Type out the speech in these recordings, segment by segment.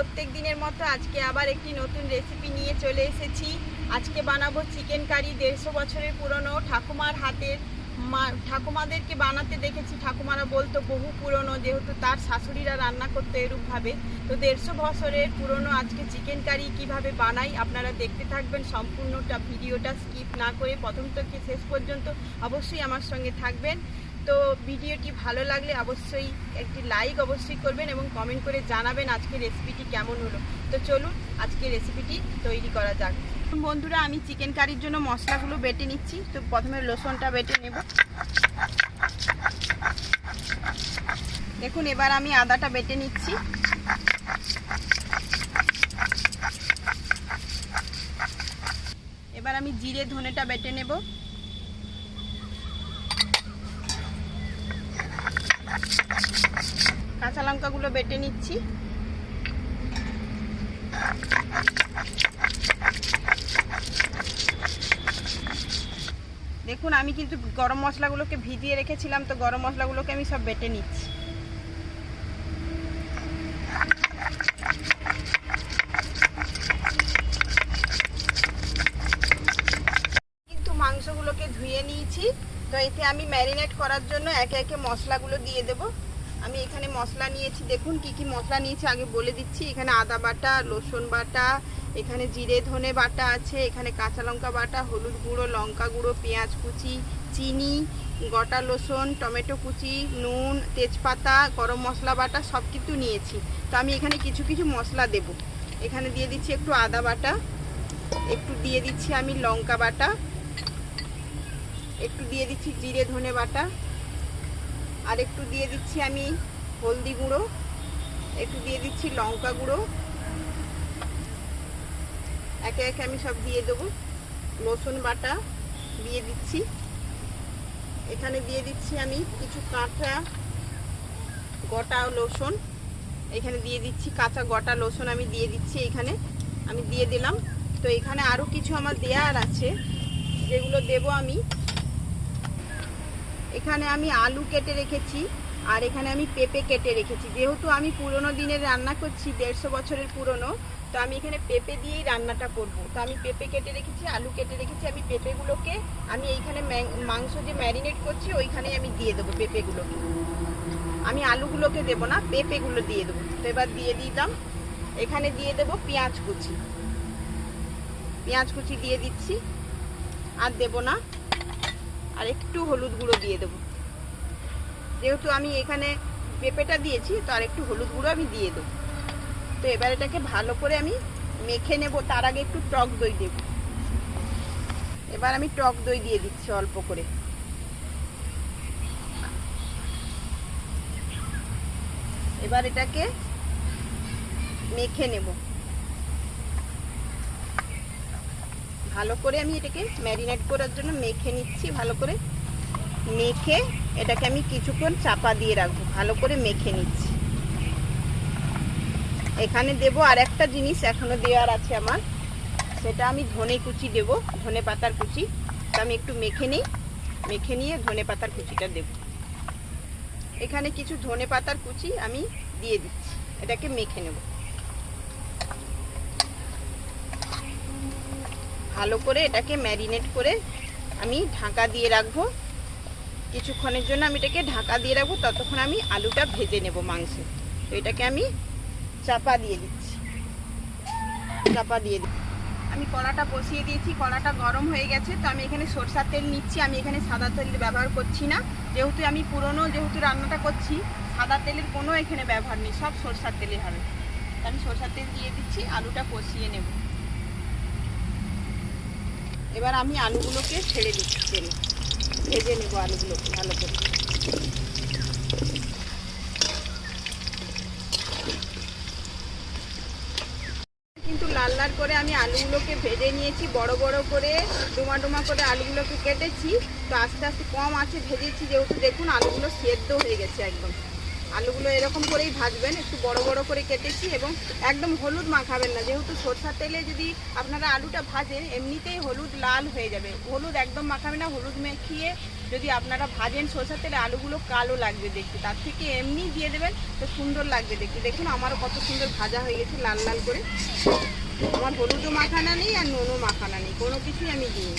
প্রত্যেক দিনের মতো আজকে আবার একটি নতুন রেসিপি নিয়ে চলে এসেছি। আজকে বানাবো চিকেন কারি দেড়শো বছরের পুরনো। ঠাকুমার হাতের মা, ঠাকুমাদেরকে বানাতে দেখেছি। ঠাকুমারা বলতো, বহু পুরনো, যেহেতু তার শাশুড়িরা রান্না করতো এরূপভাবে। তো দেড়শো বছরের পুরনো আজকে চিকেন কারি কীভাবে বানাই আপনারা দেখতে থাকবেন। সম্পূর্ণটা ভিডিওটা স্কিপ না করে প্রথম থেকে শেষ পর্যন্ত অবশ্যই আমার সঙ্গে থাকবেন। তো ভিডিওটি ভালো লাগলে অবশ্যই একটি লাইক অবশ্যই করবেন এবং কমেন্ট করে জানাবেন আজকে রেসিপিটি কেমন হলো। তো চলুন আজকে রেসিপিটি তৈরি করা যাক। বন্ধুরা, আমি চিকেন কারির জন্য মশলাগুলো বেটে নিচ্ছি। তো প্রথমে লসুনটা বেটে নেব। দেখুন, এবার আমি আদাটা বেটে নিচ্ছি। এবার আমি জিরে, ধনেটা বেটে নেব কাঁচা লঙ্কাগুলো বেটে নিচ্ছি। দেখুন, আমি কিন্তু গরম মশলাগুলোকে ভিজিয়ে রেখেছিলাম, তো গরম মশলাগুলোকে আমি সব বেটে নিচ্ছি। কিন্তু মাংসগুলোকে ধুয়ে নিয়েছি, তো এতে আমি ম্যারিনেট করার জন্য একে একে মশলাগুলো দিয়ে দেব। মশলা নিয়েছি, দেখুন কি কি মশলা নিয়েছি, আগে বলে দিচ্ছি, এখানে আদা বাটা, রসুন বাটা, এখানে জিরে ধনে বাটা আছে, এখানে কাঁচা লঙ্কা বাটা, হলুদ গুঁড়ো, লঙ্কা গুঁড়ো, পেঁয়াজ কুচি, চিনি, গোটা রসুন, টমেটো কুচি, নুন, তেজপাতা, গরম মশলা বাটা, সব কিছু নিয়েছি। তো আমি এখানে কিছু কিছু মশলা দেব। এখানে দিয়ে দিচ্ছি একটু আদা বাটা, একটু দিয়ে দিচ্ছি আমি লঙ্কা বাটা, একটু দিয়ে দিচ্ছি জিরে ধনে বাটা, আর একটু দিয়ে দিচ্ছি আমি হলদি গুঁড়ো, একটু দিয়ে দিচ্ছি লঙ্কা গুঁড়ো। একে একে আমি সব দিয়ে দেবো। রসুন বাটা দিয়ে দিচ্ছি। এখানে দিয়ে দিচ্ছি আমি কিছু কাঁচা গোটা রসুন। এখানে দিয়ে দিচ্ছি কাঁচা গোটা রসুন আমি দিয়ে দিচ্ছি এখানে। আমি দিয়ে দিলাম। তো এখানে আরও কিছু আমার দেওয়ার আছে, যেগুলো দেব আমি। এখানে আমি আলু কেটে রেখেছি। আর এখানে আমি পেঁপে কেটে রেখেছি। যেহেতু আমি পুরনো দিনের রান্না করছি, দেড়শো বছরের পুরনো, তো আমি এখানে পেঁপে দিয়েই রান্নাটা করব। তো আমি পেঁপে কেটে রেখেছি, আলু কেটে রেখেছি, আমি পেঁপেগুলোকে, আমি এইখানে মাংস যে ম্যারিনেট করছি, ওইখানেই আমি দিয়ে দেবো পেঁপেগুলোকে। আমি আলুগুলোকে দেবো না, পেঁপেগুলো দিয়ে দেবো। তো এবার দিয়ে দিলাম। এখানে দিয়ে দেবো পেঁয়াজ কুচি। পেঁয়াজ কুচি দিয়ে দিচ্ছি। আর দেব না। আর একটু হলুদ গুঁড়ো দিয়ে দেবো। যেহেতু আমি এখানে পেঁপেটা দিয়েছি তো আর একটু হলুদ গুঁড়ো আমি দিয়ে দেবো। তো এবার এটাকে ভালো করে আমি মেখে নেব, তার আগে একটু টক দই দেব। এবার আমি টক দই দিয়ে দিচ্ছি অল্প করে। এবার এটাকে মেখে নেব। ভালো করে আমি এটাকে ম্যারিনেট করার জন্য মেখে নিচ্ছি ভালো করে। মেখে এটাকে আমি কিছুক্ষণ চাপা দিয়ে রাখব। ভালো করে মেখে নিচ্ছি। এখানে দেব আর একটা জিনিস এখনও দেওয়ার আছে আমার। সেটা আমি ধনে কুচি দেব, ধনে পাতার কুচি। আমি একটু মেখে নিই। মেখে নিয়ে ধনে পাতার কুচিটা দেব। এখানে কিছু ধনে পাতার কুচি আমি দিয়ে দিচ্ছি। এটাকে মেখে নেব। ভালো করে এটাকে ম্যারিনেট করে আমি ঢাকা দিয়ে রাখব। কিছুক্ষণের জন্য আমি এটাকে ঢাকা দিয়ে রাখব, ততক্ষণ আমি আলুটা ভেজে নেব মাংসে। তো এটাকে আমি চাপা দিয়ে দিচ্ছি। চাপা দিয়ে দিচ্ছি। আমি কড়াটা বসিয়ে দিয়েছি, কড়াটা গরম হয়ে গেছে, তো আমি এখানে সরষার তেল নিচ্ছি। আমি এখানে সাদা তেল ব্যবহার করছি না। যেহেতু আমি পুরনো যেহেতু রান্নাটা করছি, সাদা তেলের কোনো এখানে ব্যবহার নেই, সব সরষার তেলে হবে। তো আমি সরষার তেল দিয়ে দিচ্ছি, আলুটা কষিয়ে নেব। এবার আমি আলুগুলোকে ছেড়ে দিচ্ছি তেলে। ভেজে আলুগুলো ভালো করে। কিন্তু লাল লাল করে আমি আলুগুলোকে ভেজে নিয়েছি, বড় বড় করে, ডুমা ডুমা করে আলুগুলোকে কেটেছি। তো আস্তে আস্তে কম আছে, ভেজেছি যেহেতু দেখুন আলুগুলো সেদ্ধ হয়ে গেছে একদম। আলুগুলো এরকম করেই ভাজবেন, একটু বড় বড় করে কেটেছি এবং একদম হলুদ মাখাবেন না। যেহেতু সরষার তেলে যদি আপনারা আলুটা ভাজেন, এমনিতেই হলুদ লাল হয়ে যাবে। হলুদ একদম মাখাবে না, হলুদ মেখিয়ে যদি আপনারা ভাজেন সরষার তেলে, আলুগুলো কালো লাগবে দেখতে। তার থেকে এমনি দিয়ে দেবেন তো সুন্দর লাগবে দেখতে। দেখুন, আমারও কত সুন্দর ভাজা হয়ে গেছে লাল লাল করে। আমার হলুদও মাখানা নেই আর নুনও মাখানা নেই, কোনো কিছুই আমি দিই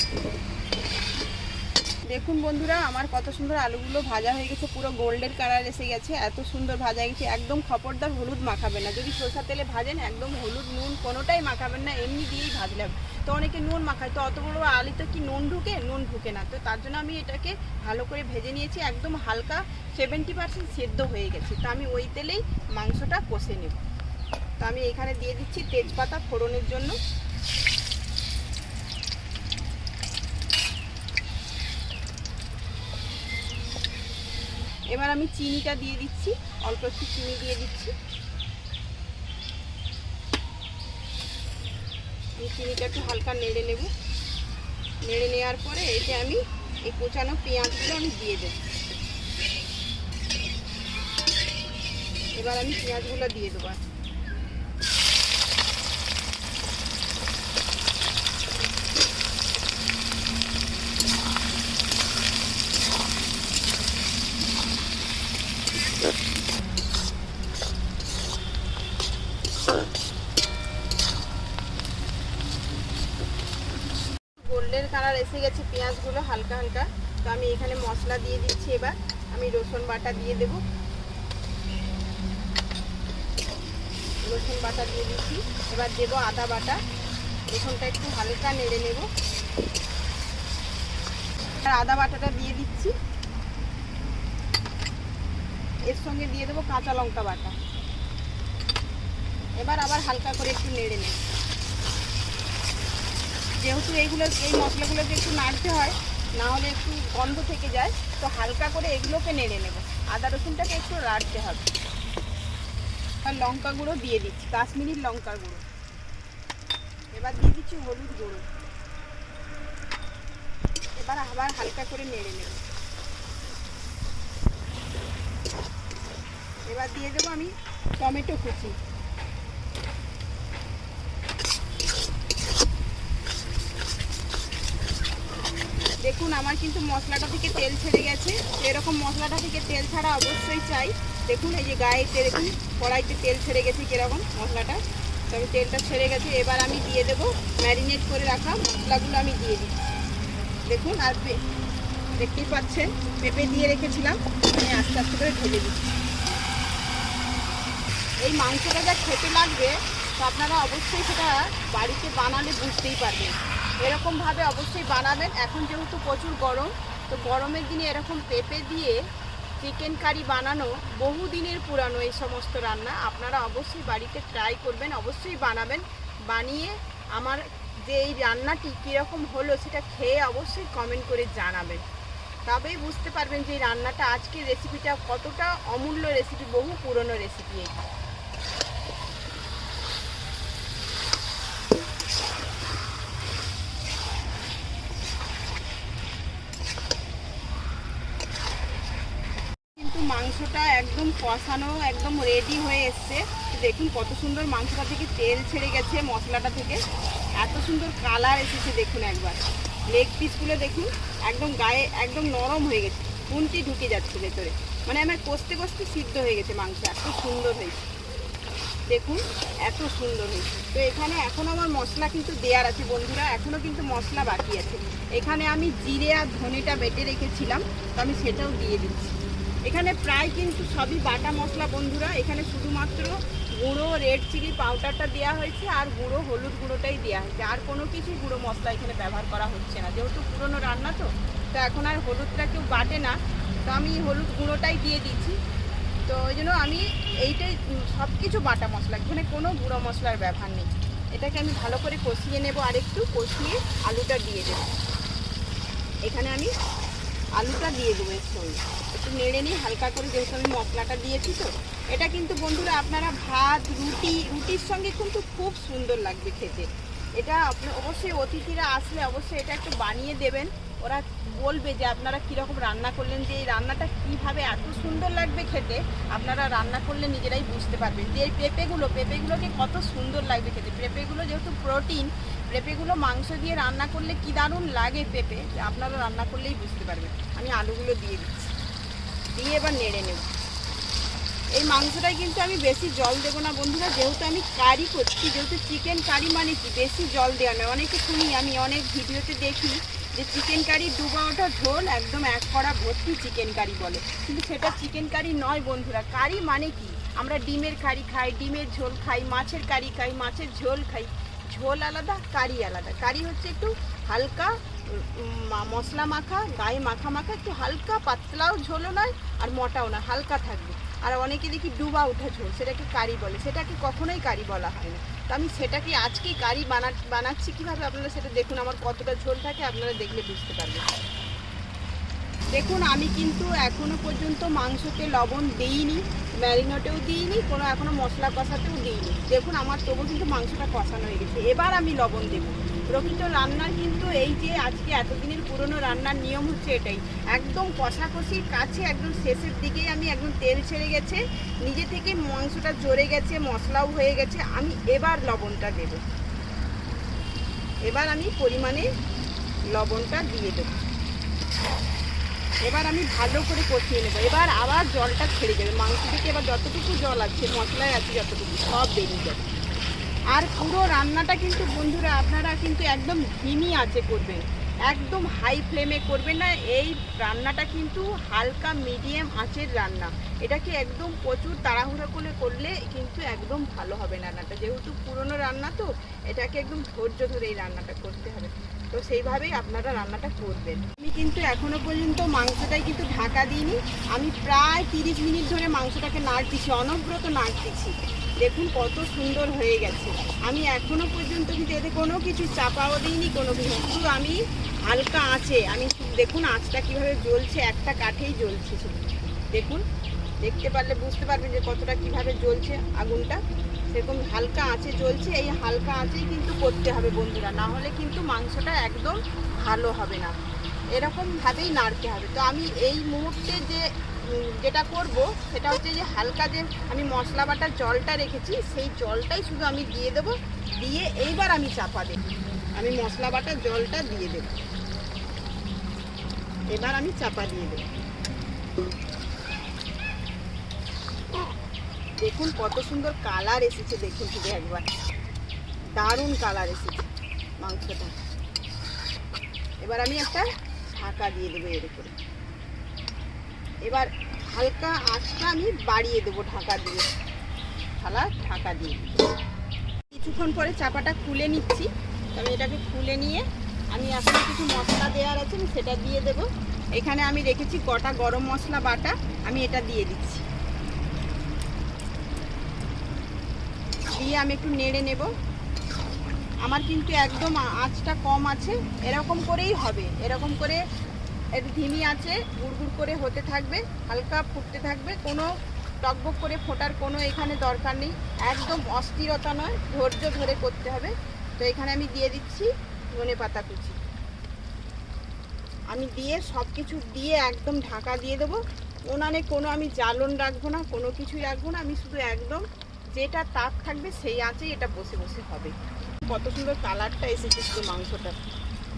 দেখুন বন্ধুরা, আমার কত সুন্দর আলুগুলো ভাজা হয়ে গেছে, পুরো গোল্ডেন কালার এসে গেছে, এত সুন্দর ভাজা গেছে, একদম খপরদার হলুদ মাখাবেন না। যদি সরষা তেলে ভাজেন, একদম হলুদ নুন কোনোটাই মাখাবেন না, এমনি দিয়েই ভাজলে হবে। তো অনেকে নুন মাখায়, তো অত বড় আলুতে কি নুন ঢুকে? নুন ঢুকে না। তো তার জন্য আমি এটাকে ভালো করে ভেজে নিয়েছি, একদম হালকা সেভেন্টি পার্সেন্ট সেদ্ধ হয়ে গেছে। তো আমি ওই তেলেই মাংসটা কষে নেব। তো আমি এখানে দিয়ে দিচ্ছি তেজপাতা ফোড়নের জন্য। এবার আমি চিনিটা দিয়ে দিচ্ছি, অল্প একটু চিনি দিয়ে দিচ্ছি। চিনিটা একটু হালকা নেড়ে নেব। নেড়ে নেওয়ার পরে এতে আমি এই কোচানো পেঁয়াজগুলো আমি দিয়ে দেব। এবার আমি পেঁয়াজগুলো দিয়ে দেবো। গোল্ডেন কালার এসে গেছে, পেঁয়াজগুলো হালকা হালকা। তো আমি এখানে মশলা দিয়ে দিচ্ছি এবার। আমি রসুন বাটা দিয়ে দেব। রসুন বাটা দিয়ে দিচ্ছি। এবার দেবো আদা বাটা। রসুনটা একটু হালকা নেড়ে নেব। আর আদা বাটাটা দিয়ে দিচ্ছি। এর সঙ্গে দিয়ে দেবো কাঁচা লঙ্কা বাটা। এবার আবার হালকা করে একটু নেড়ে নেব। যেহেতু এইগুলো, এই মশলাগুলোকে একটু নাড়তে হয়, না হলে একটু গন্ধ থেকে যায়, তো হালকা করে এগুলোকে নেড়ে নেব। আদা রসুনটাকে একটু নাড়তে হবে। আর লঙ্কা গুঁড়ো দিয়ে দিচ্ছি, কাশ্মীরি লঙ্কা গুঁড়ো। এবার দিয়ে দিচ্ছি হলুদ গুঁড়ো। এবার আবার হালকা করে নেড়ে নেব। এবার দিয়ে দেবো আমি টমেটো কুচি। দেখুন, আমার কিন্তু মশলাটা থেকে তেল ছেড়ে গেছে। এরকম মশলাটা থেকে তেল ছাড়া অবশ্যই চাই। দেখুন, এই যে গায়ে দেখুন, কড়াইতে তেল ছেড়ে গেছে কীরকম মশলাটা। তবে তেলটা ছেড়ে গেছে, এবার আমি দিয়ে দেবো ম্যারিনেট করে রাখা মশলাগুলো আমি দিয়ে দিই দেখুন, আর দেখতেই পাচ্ছেন, পেঁপে দিয়ে রেখেছিলাম, আমি আস্তে আস্তে করে ঢেলে দিচ্ছি। এই মাংসটা যা খেতে লাগবে, তো আপনারা অবশ্যই সেটা বাড়িতে বানালে বুঝতেই পারবেন। এরকমভাবে অবশ্যই বানাবেন। এখন যেহেতু প্রচুর গরম, তো গরমের দিনে এরকম পেঁপে দিয়ে চিকেন কারি বানানো বহু দিনের পুরানো এই সমস্ত রান্না, আপনারা অবশ্যই বাড়িতে ট্রাই করবেন, অবশ্যই বানাবেন। বানিয়ে আমার যে এই রান্নাটি কীরকম হলো সেটা খেয়ে অবশ্যই কমেন্ট করে জানাবেন। তবেই বুঝতে পারবেন যে এই রান্নাটা আজকের রেসিপিটা কতটা অমূল্য রেসিপি বহু পুরনো রেসিপি এটা কিন্তু মাংসটা একদম কষানো, একদম রেডি হয়ে এসছে। দেখুন কত সুন্দর মাংসটা থেকে তেল ছেড়ে গেছে মশলাটা থেকে। এত সুন্দর কালার এসেছে, দেখুন একবার। লেগ পিসগুলো দেখুন, একদম গায়ে, একদম নরম হয়ে গেছে। কুন্তি ঢুকে যাচ্ছে ভেতরে। মানে আমার কষতে কষতে সিদ্ধ হয়ে গেছে মাংস এত সুন্দর হয়েছে। দেখুন, এত সুন্দর হয়েছে। তো এখানে এখন আমার মশলা কিন্তু দেওয়ার আছে বন্ধুরা এখনও কিন্তু মশলা বাকি আছে। এখানে আমি জিরে আর ধনেটা বেটে রেখেছিলাম, তো আমি সেটাও দিয়ে দিচ্ছি। এখানে প্রায় কিন্তু সবই বাটা মশলা, বন্ধুরা। এখানে শুধুমাত্র গুঁড়ো রেড চিলি পাউডারটা দেওয়া হয়েছে আর গুঁড়ো, হলুদ গুঁড়োটাই দেওয়া হয়েছে। আর কোনো কিছু গুঁড়ো মশলা এখানে ব্যবহার করা হচ্ছে না। যেহেতু পুরনো রান্না তো তো এখন আর হলুদটা কেউ বাটে না। তো আমি হলুদ গুঁড়োটাই দিয়ে দিচ্ছি। তো ওই জন্য আমি এইটাই সব কিছু বাটা মশলা। এখানে কোনো গুঁড়ো মশলার ব্যবহার নেই। এটাকে আমি ভালো করে কষিয়ে নেব আর একটু কষিয়ে আলুটা দিয়ে দেবো। এখানে আমি আলুটা দিয়ে দেবো এর সঙ্গে। একটু নেড়ে নিই হালকা করে যেহেতু আমি মশলাটা দিয়েছি তো, এটা কিন্তু বন্ধুরা আপনারা ভাত, রুটি, রুটির সঙ্গে কিন্তু খুব সুন্দর লাগবে খেতে। এটা আপনি অবশ্যই অতিথিরা আসলে অবশ্যই এটা একটু বানিয়ে দেবেন। ওরা বলবে যে আপনারা কীরকম রান্না করলেন, যে এই রান্নাটা কীভাবে এত সুন্দর লাগবে খেতে, আপনারা রান্না করলে নিজেরাই বুঝতে পারবেন যে এই পেঁপেগুলো, পেঁপেগুলোকে কত সুন্দর লাগবে খেতে। পেঁপেগুলো যেহেতু প্রোটিন পেঁপেগুলো মাংস দিয়ে রান্না করলে কী দারুণ লাগে পেঁপে, আপনারা রান্না করলেই বুঝতে পারবেন। আমি আলুগুলো দিয়ে দিচ্ছি। দিয়ে এবার নেড়ে নেব। এই মাংসটায় কিন্তু আমি বেশি জল দেবো না বন্ধুরা, যেহেতু আমি কারি করছি, যেহেতু চিকেন কারি মানে কি? বেশি জল দেওয়া নয়। অনেকে শুনি, আমি অনেক ভিডিওতে দেখি যে চিকেন কারি ডুবা ওঠা ঝোল একদম এক কড়া ভর্তি চিকেন কারি বলে। কিন্তু সেটা চিকেন কারি নয় বন্ধুরা কারি মানে কি? আমরা ডিমের কারি খাই, ডিমের ঝোল খাই, মাছের কারি খাই, মাছের ঝোল খাই। ঝোল আলাদা কারি আলাদা। কারি হচ্ছে একটু হালকা মশলা মাখা, গায়ে মাখা মাখা, একটু হালকা পাতলাও ঝোলও নয় আর মোটাও না হালকা থাকবে। আর অনেকে দেখি ডুবা ওঠা ঝোল, সেটাকে কারি বলে। সেটাকে কখনোই কারি বলা হয় না। তো আমি সেটাকে আজকেই কারি বানা, বানাচ্ছি কীভাবে? আপনারা সেটা দেখুন, আমার কতটা ঝোল থাকে, আপনারা দেখলে বুঝতে পারবেন। দেখুন, আমি কিন্তু এখনও পর্যন্ত মাংসতে লবণ দিইনি, ম্যারিনেটেও দিইনি, কোনো এখনও মশলা কষাতেও দিইনি। দেখুন, আমার তবু কিন্তু মাংসটা কষানো হয়ে গেছে। এবার আমি লবণ দেবো। প্রকৃত রান্নার কিন্তু এই যে আজকে এতদিনের পুরনো রান্নার নিয়ম হচ্ছে এটাই। একদম কষাকষির কাছে, একদম শেষের দিকেই আমি একদম তেল ছেড়ে গেছে, নিজে থেকে মাংসটা জড়ে গেছে, মশলাও হয়ে গেছে, আমি এবার লবণটা দেব। এবার আমি পরিমাণে লবণটা দিয়ে দেবো। এবার আমি ভালো করে কষিয়ে নেব। এবার আবার জলটা ছেড়ে যাবে মাংস থেকে এবার যতটুকু জল আছে, মশলায় আছে যতটুকু, সব বেরিয়ে যাবে। আর পুরো রান্নাটা কিন্তু বন্ধুরা আপনারা কিন্তু একদম ধিমি আঁচে করবেন একদম হাই ফ্লেমে করবেন না, এই রান্নাটা কিন্তু হালকা মিডিয়াম আঁচের রান্না। এটাকে একদম প্রচুর তাড়াহুড়ো করে করলে কিন্তু একদম ভালো হবে রান্নাটা। যেহেতু পুরনো রান্না তো, এটাকে একদম ধৈর্য ধরে এই রান্নাটা করতে হবে। তো সেইভাবেই আপনারা রান্নাটা করবেন। আমি কিন্তু এখনও পর্যন্ত মাংসটাই কিন্তু ঢাকা দিইনি। আমি প্রায় তিরিশ মিনিট ধরে মাংসটাকে নাড়তেছি, অনবরত নাড়তেছি। দেখুন কত সুন্দর হয়ে গেছে। আমি এখনও পর্যন্ত কিন্তু এতে কোনো কিছু চাপাও দিইনি, কোনো কিছু। শুধু আমি হালকা আঁচে, আমি দেখুন আঁচটা কীভাবে জ্বলছে, একটা কাঠেই জ্বলছে শুধু। দেখুন, দেখতে পারলে বুঝতে পারবেন যে কতটা কীভাবে জ্বলছে আগুনটা। সেরকম হালকা আঁচে জ্বলছে, এই হালকা আঁচেই কিন্তু করতে হবে বন্ধুরা। না হলে কিন্তু মাংসটা একদম ভালো হবে না। এরকমভাবেই নাড়তে হবে। তো আমি এই মুহূর্তে যে যেটা করব, সেটা হচ্ছে যে হালকা যে আমি মশলা বাটার জলটা রেখেছি, সেই জলটাই শুধু আমি দিয়ে দেব, দিয়ে এইবার আমি চাপা দেব। আমি মশলা বাটার জলটা দিয়ে দেব। এবার আমি চাপা দিয়ে দেব। দেখুন কত সুন্দর কালার এসেছে, দেখুন শুধু একবার। দারুণ কালার এসেছে মাংসটা। এবার আমি একটা ঢাকা দিয়ে দেবো এর উপরে। এবার হালকা আঁচটা আমি বাড়িয়ে দেবো ঢাকা দিয়ে। থালা ঢাকা দিয়ে কিছুক্ষণ পরে চাপাটা খুলে নিচ্ছি। তবে এটাকে খুলে নিয়ে আমি এখন কিছু মশলা দেওয়ার আছে, আমি সেটা দিয়ে দেব। এখানে আমি রেখেছি গোটা গরম মশলা বাটা, আমি এটা দিয়ে দিচ্ছি। দিয়ে আমি একটু নেড়ে নেব। আমার কিন্তু একদম আঁচটা কম আছে, এরকম করেই হবে। এরকম করে একটু ধিমি আছে গুড়গুড় করে হতে থাকবে, হালকা ফুটতে থাকবে, কোনো টকবক করে ফোটার কোনো এখানে দরকার নেই, একদম অস্থিরতা নয়, ধৈর্য ধরে করতে হবে। তো এখানে আমি দিয়ে দিচ্ছি ধনে পাতা কুচি। আমি দিয়ে সব কিছু দিয়ে একদম ঢাকা দিয়ে দেবো। ওনানে কোনো আমি জ্বালন রাখব না, কোনো কিছুই রাখব না, আমি শুধু একদম যেটা তাপ থাকবে সেই আঁচেই এটা বসে বসে হবে। কত সুন্দর কালারটা এসেছে শুধু মাংসটা।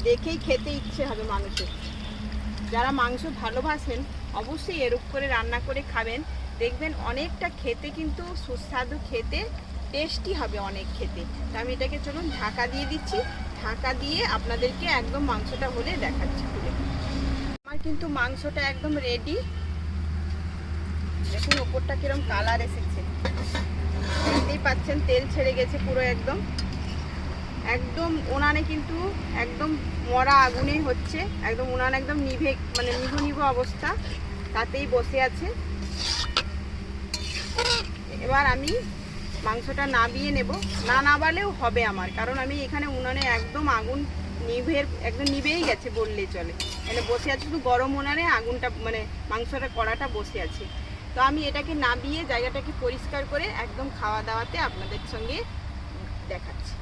দেখেই খেতে ইচ্ছে হবে মানুষের। যারা মাংস ভালোবাসেন, অবশ্যই এরূপ করে রান্না করে খাবেন। দেখবেন অনেকটা খেতে কিন্তু সুস্বাদু খেতে, টেস্টি হবে অনেক খেতে। তা আমি এটাকে চলুন ঢাকা দিয়ে দিচ্ছি। ঢাকা দিয়ে আপনাদেরকে একদম মাংসটা হলে দেখাচ্ছি খুলে। আমার কিন্তু মাংসটা একদম রেডি দেখুন ওপরটা কিরম কালার এসেছে। দেখতেই পাচ্ছেন তেল ছেড়ে গেছে পুরো একদম। একদম উনানে কিন্তু একদম মরা আগুনেই হচ্ছে, একদম উনান একদম নিভে মানে নিভু নিভু অবস্থা, তাতেই বসে আছে। এবার আমি মাংসটা নাবিয়ে নেব। না নাবালেও হবে আমার, কারণ আমি এখানে উনানে একদম আগুন নিভের একদম নিভেই গেছে বললেই চলে। মানে বসে আছে শুধু গরম উনানে, আগুনটা মানে মাংসটা, কড়াটা বসে আছে। তো আমি এটাকে নাবিয়ে জায়গাটাকে পরিষ্কার করে একদম খাওয়া দাওয়াতে আপনাদের সঙ্গে দেখাচ্ছি।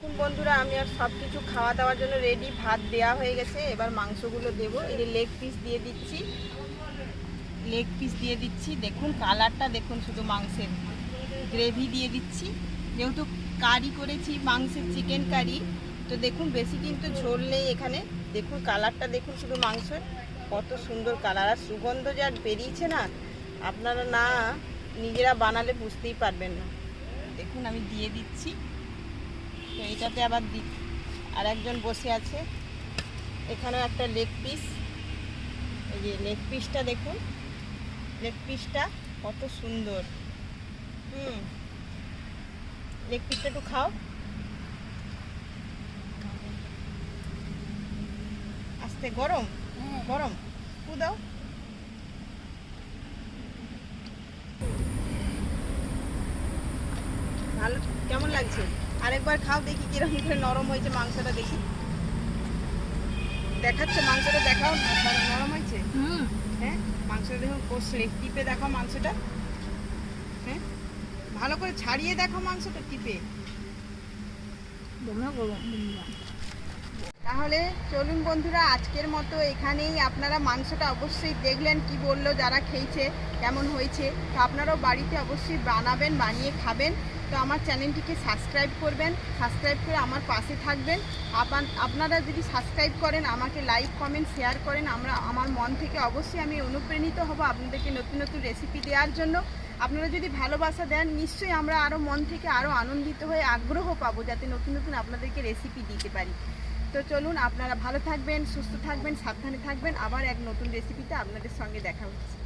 বন্ধুরা, আমি আর সব কিছু খাওয়া দাওয়ার জন্য রেডি ভাত দেওয়া হয়ে গেছে। এবার মাংসগুলো দেবো। এই লেগ পিস দিয়ে দিচ্ছি। লেগ পিস দিয়ে দিচ্ছি। দেখুন কালারটা দেখুন, শুধু মাংসের। গ্রেভি দিয়ে দিচ্ছি। যেহেতু কারি করেছি, মাংসের চিকেন কারি তো দেখুন, বেশি কিন্তু ঝোল নেই এখানে। দেখুন কালারটা দেখুন, শুধু মাংসের। কত সুন্দর কালার আর সুগন্ধ যা বেরিয়েছে না, আপনারা না নিজেরা বানালে বুঝতেই পারবেন না। দেখুন, আমি দিয়ে দিচ্ছি। তো এইটাতে আবার দি আর একজন বসে আছে। এখানেও একটা লেগ পিস এই যে লেগ পিসটা দেখুন। লেগ পিসটা কত সুন্দর। হুম। লেগ পিসটা একটু খাও। আস্তে গরম গরম। ফু দাও। ভালো কেমন লাগছে? আরেকবার খাও দেখি কীরকম করে নরম হয়েছে মাংসটা দেখি। দেখাচ্ছে মাংসটা দেখাও নরম হয়েছে? হুম। হ্যাঁ মাংসটা দেখুন কষলে। টিপে দেখাও মাংসটা। হ্যাঁ ভালো করে ছাড়িয়ে দেখো মাংসটা টিপে। তাহলে চলুন বন্ধুরা আজকের মতো এখানেই। আপনারা মাংসটা অবশ্যই দেখলেন কি বলল যারা খেয়েছে কেমন হয়েছে। তো আপনারাও বাড়িতে অবশ্যই বানাবেন বানিয়ে খাবেন। তো আমার চ্যানেলটিকে সাবস্ক্রাইব করবেন, সাবস্ক্রাইব করে আমার পাশে থাকবেন। আপান- আপনারা যদি সাবস্ক্রাইব করেন, আমাকে লাইক, কমেন্ট, শেয়ার করেন, আমরা আমার মন থেকে অবশ্যই আমি অনুপ্রাণিত হব আপনাদেরকে নতুন নতুন রেসিপি দেওয়ার জন্য। আপনারা যদি ভালোবাসা দেন, নিশ্চয়ই আমরা আরও মন থেকে আরও আনন্দিত হয়ে আগ্রহ পাবো যাতে নতুন নতুন আপনাদেরকে রেসিপি দিতে পারি। তো চলুন, আপনারা ভালো থাকবেন, সুস্থ থাকবেন, সাবধানে থাকবেন। আবার এক নতুন রেসিপিতে আপনাদের সঙ্গে দেখা হচ্ছে।